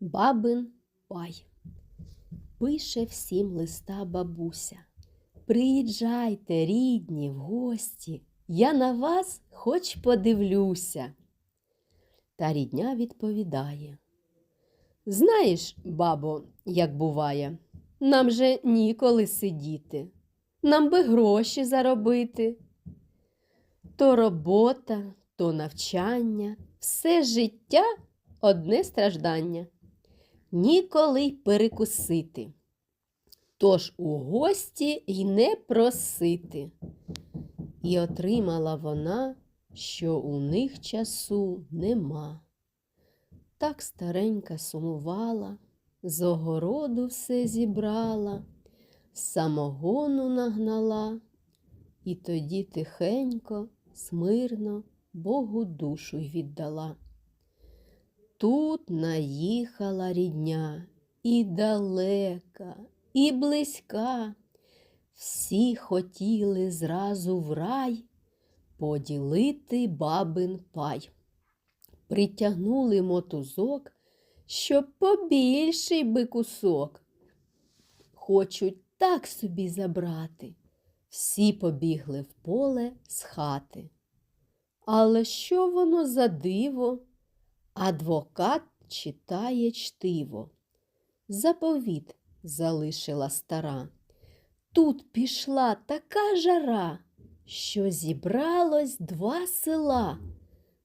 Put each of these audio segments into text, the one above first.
Бабин пай. Пише всім листа бабуся. Приїжджайте, рідні, в гості, я на вас хоч подивлюся. Та рідня відповідає. Знаєш, бабо, як буває, нам же ніколи сидіти, нам би гроші заробити. То робота, то навчання, все життя одне страждання. Ніколи перекусити. Тож у гості й не просити. І отримала вона, що у них часу нема. Так старенька сумувала, з огороду все зібрала, самогону нагнала, і тоді тихенько, смирно Богу душу й віддала. Тут наїхала рідня і далека, і близька. Всі хотіли зразу в рай поділити бабин пай. Притягнули мотузок, щоб побільший би кусок. Хочуть так собі забрати. Всі побігли в поле з хати. Але що воно за диво? Адвокат читає чтиво. Заповіт залишила стара. Тут пішла така жара, що зібралось два села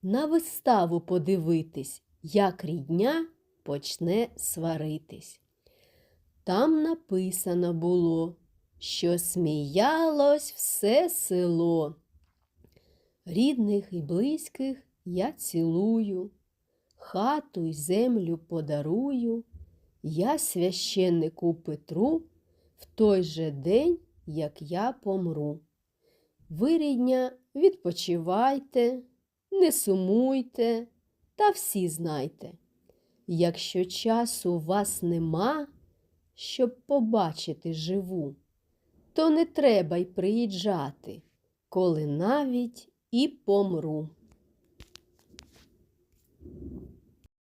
на виставу подивитись, як рідня почне сваритись. Там написано було, що сміялось все село. Рідних і близьких я цілую, хату й землю подарую, я священнику Петру в той же день, як я помру. Ви, рідня, відпочивайте, не сумуйте та всі знайте, якщо часу у вас нема, щоб побачити живу, то не треба й приїжджати, коли навіть і помру.